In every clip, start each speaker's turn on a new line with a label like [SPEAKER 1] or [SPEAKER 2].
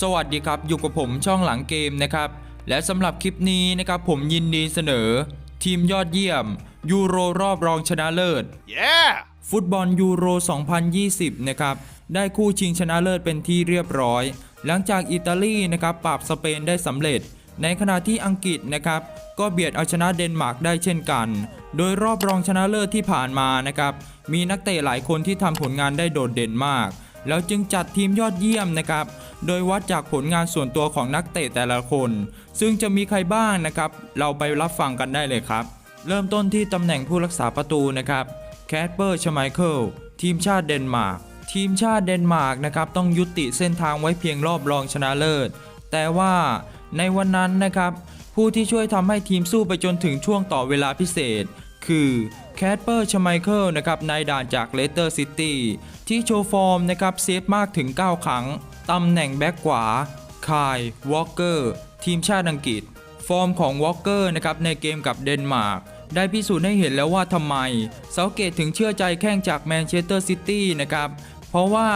[SPEAKER 1] สวัสดีครับ อยู่กับผมช่องหลังเกมนะครับ และสำหรับคลิปนี้นะครับผมยินดีเสนอ ทีมยอดเยี่ยม ยูโรรอบรองชนะเลิศ
[SPEAKER 2] Yeah!
[SPEAKER 1] ฟุตบอลยูโร 2020 นะครับ ได้คู่ชิงชนะเลิศเป็นที่เรียบร้อย หลังจากอิตาลีนะครับปราบสเปนได้สำเร็จ ในขณะที่อังกฤษนะครับ ก็เบียดเอาชนะเดนมาร์กได้เช่นกัน โดยรอบรองชนะเลิศที่ผ่านมานะครับ มีนักเตะหลายคนที่ทำผลงานได้โดดเด่นมาก แล้วจึงจัดทีมยอดเยี่ยมนะครับ โดยวัดจากผลงานส่วนตัวของนักเตะแต่ละคน ซึ่งจะมีใครบ้างนะครับ เราไปรับฟังกันได้เลยครับ เริ่มต้นที่ตำแหน่งผู้รักษาประตูนะครับแคทเปอร์ชไมเคิลทีมชาติเดนมาร์กทีมชาติเดนมาร์กนะครับต้องยุติเส้นทางไว้เพียงรอบรองชนะเลิศ แต่ว่าในวันนั้นนะครับ ผู้ที่ช่วยทำให้ทีมสู้ไปจนถึงช่วงต่อเวลาพิเศษ คือแคทเปอร์ชไมเคิลนะครับนายด่านจากเลสเตอร์ซิตี้ที่โชว์ฟอร์มนะครับเซฟมากถึง 9 ครั้ง ตำแหน่งแบ็กขวาคายวอลเกอร์ทีมชาติอังกฤษ ฟอร์มของวอลเกอร์นะครับในเกมกับเดนมาร์กได้พิสูจน์ให้เห็นแล้วว่าทำไมเซาเกตถึงเชื่อใจแข้งจากแมนเชสเตอร์ซิตี้นะครับเพราะว่า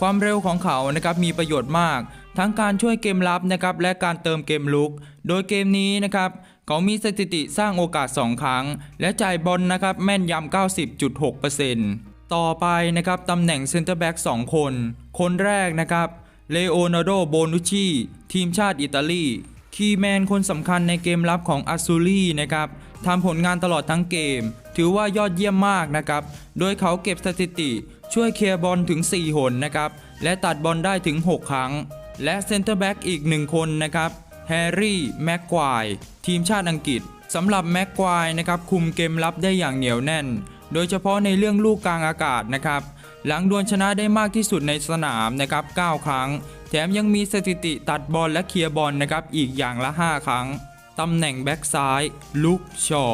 [SPEAKER 1] ความเร็วของเขานะครับมีประโยชน์มาก ทั้งการช่วยเกมรับนะครับและการเติมเกมลุก โดยเกมนี้นะครับเขามีสถิติสร้างโอกาส 2 ครั้ง และจ่ายบอลนะครับแม่นยำ90.6%ต่อไปนะครับตำแหน่งเซนเตอร์แบ็ก2คน คนแรกนะครับ เลโอนาร์โด โบนุชี ทีมชาติอิตาลี คีแมนคนสำคัญในเกมรับของอาซูรี่นะครับทำผลงานตลอดทั้งเกม ถือว่ายอดเยี่ยมมากนะครับ โดยเขาเก็บสถิติ ช่วยเคลียร์บอลถึง 4 หนนะครับ และตัดบอลได้ถึง 6 ครั้ง และเซนเตอร์แบ็กอีก 1 คนนะครับ แฮร์รี่ แม็กควาย ทีมชาติอังกฤษสำหรับแม็กควายนะครับคุมเกมรับได้อย่างเหนียวแน่น โดยเฉพาะในเรื่องลูกกลางอากาศนะครับ หลังดวลชนะได้มากที่สุดในสนามนะครับ 9 ครั้ง แถมยังมีสถิติตัดบอลและเคลียร์บอลนะครับอีกอย่างละ 5 ครั้ง ตำแหน่งแบ็กซ้าย ลุกชอ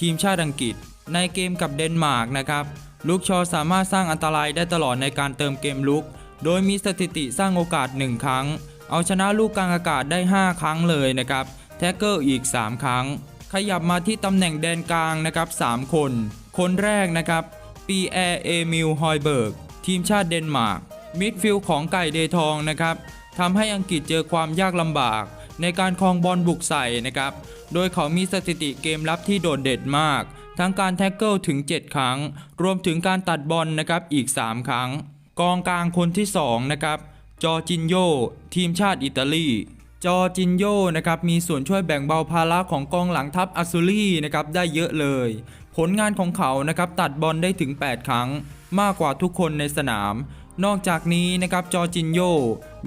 [SPEAKER 1] ทีมชาติอังกฤษ ในเกมกับเดนมาร์กนะครับ ลุกชอสามารถสร้างอันตรายได้ตลอดในการเติมเกมลุก โดยมีสถิติสร้างโอกาส 1 ครั้ง เอาชนะลูกกลางอากาศได้ 5 ครั้งเลยนะครับ แท็กเกอร์อีก 3 ครั้งขยับมาที่ตำแหน่งแดนกลางนะครับ 3 คน คนแรกนะครับปีแอร์เอมิลฮอยเบิร์กทีมชาติเดนมาร์กมิดฟิลด์ของไก่เดทองนะครับทำให้อังกฤษเจอความยากลำบาก ในการครองบอลบุกใส่นะครับ โดยเขามีสถิติเกมรับที่โดดเด่นมาก ทั้งการแท็กเกิลถึง 7 ครั้ง รวมถึงการตัดบอลนะครับอีก 3 ครั้ง กองกลางคนที่ 2 นะครับจอจินโยทีมชาติอิตาลี จอจินโยนะครับมีส่วนช่วยแบ่งเบาภาระของกองหลังทัพอาซูรี่นะครับได้เยอะเลย ผลงานของเขานะครับตัดบอลได้ถึง 8 ครั้ง มากกว่าทุกคนในสนาม นอกจากนี้นะครับจอจินโย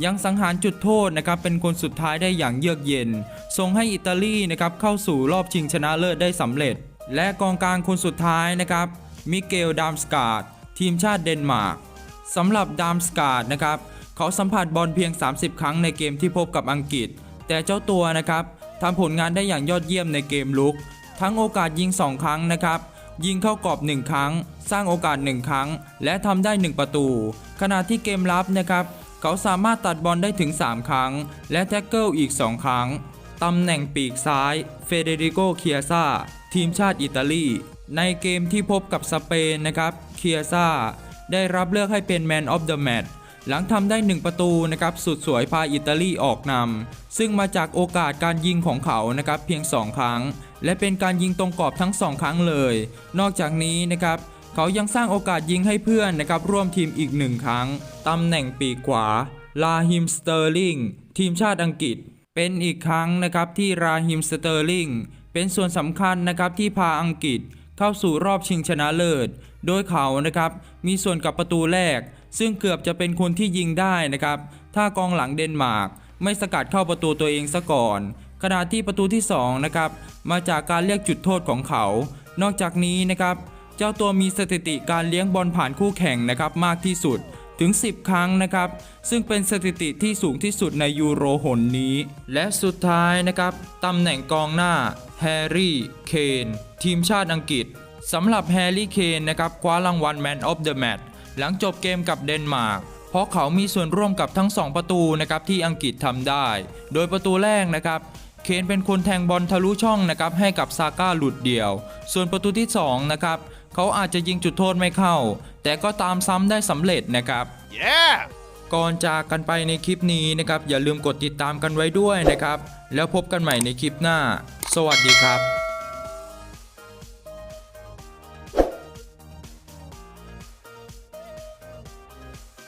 [SPEAKER 1] ยังสังหารจุดโทษนะครับเป็นคนสุดท้ายได้อย่างเยือกเย็น ส่งให้อิตาลีนะครับเข้าสู่รอบชิงชนะเลิศได้สำเร็จ และกองกลางคนสุดท้ายนะครับมิเกลดามสกาดทีมชาติเดนมาร์กสำหรับดามสกาดนะครับ เขาสัมผัสบอลเพียง 30 ครั้งในเกมที่พบกับอังกฤษ แต่เจ้าตัวนะครับทำผลงานได้อย่างยอดเยี่ยมในเกมลุก ทั้งโอกาสยิง 2 ครั้งนะครับยิงเข้ากรอบ 1 ครั้ง สร้างโอกาส 1 ครั้ง และทำได้ 1 ประตู ขณะที่เกมรับนะครับ เขาสามารถตัดบอลได้ถึง 3 ครั้ง และแท็กเกิลอีก 2 ครั้ง ตำแหน่งปีกซ้าย เฟเดริโก เคียซาทีมชาติอิตาลี ในเกมที่พบกับสเปนนะครับ เคียซาได้รับเลือกให้เป็น Man of the Match หลังทำได้ 1 ประตูนะครับสุดสวยพาอิตาลีออกนำซึ่งมาจากโอกาสการยิงของเขานะครับเพียง 2 ครั้ง และเป็นการยิงตรงกรอบทั้ง 2 ครั้งเลย นอกจากนี้นะครับเขายังสร้างโอกาสยิงให้เพื่อนนะครับร่วมทีมอีกหนึ่งครั้งตำแหน่งปีกขวาลาฮิมสเตอร์ลิงทีมชาติอังกฤษ เป็นอีกครั้งนะครับที่ราฮิมสเตอร์ลิงเป็นส่วนสำคัญนะครับที่พาอังกฤษเข้าสู่รอบชิงชนะเลิศ โดยเขานะครับมีส่วนกับประตูแรก ซึ่งเกือบจะเป็นคนที่ยิงได้นะครับ ถ้ากองหลังเดนมาร์กไม่สกัดเข้าประตูตัวเองซะก่อน ขณะที่ประตูที่2นะครับมาจากการเรียกจุดโทษของเขา นอกจากนี้นะครับ เจ้าตัวมีสถิติการเลี้ยงบอลผ่านคู่แข่งนะครับมากที่สุดถึง 10 ครั้งนะครับ ซึ่งเป็นสถิติที่สูงที่สุดในยูโรหนนี้ และสุดท้ายนะครับตำแหน่งกองหน้าแฮร์รี่ เคน ทีมชาติอังกฤษสำหรับแฮร์รี่ เคนนะครับคว้ารางวัล Man of the Match หลังจบเกมกับเดนมาร์กเพราะเขามีส่วนร่วมกับทั้ง 2 ประตูนะครับที่อังกฤษทำได้ โดยประตูแรกนะครับเคนเป็นคนแทงบอลทะลุช่องนะครับให้กับซาก้าหลุดเดี่ยว ส่วนประตูที่2นะครับเขาอาจจะยิงจุดโทษไม่เข้า แต่ก็ตามซ้ำได้สำเร็จนะครับ
[SPEAKER 2] Yeah!
[SPEAKER 1] ก่อนจากกันไปในคลิปนี้นะครับอย่าลืมกดติดตามกันไว้ด้วยนะครับ แล้วพบกันใหม่ในคลิปหน้า สวัสดีครับ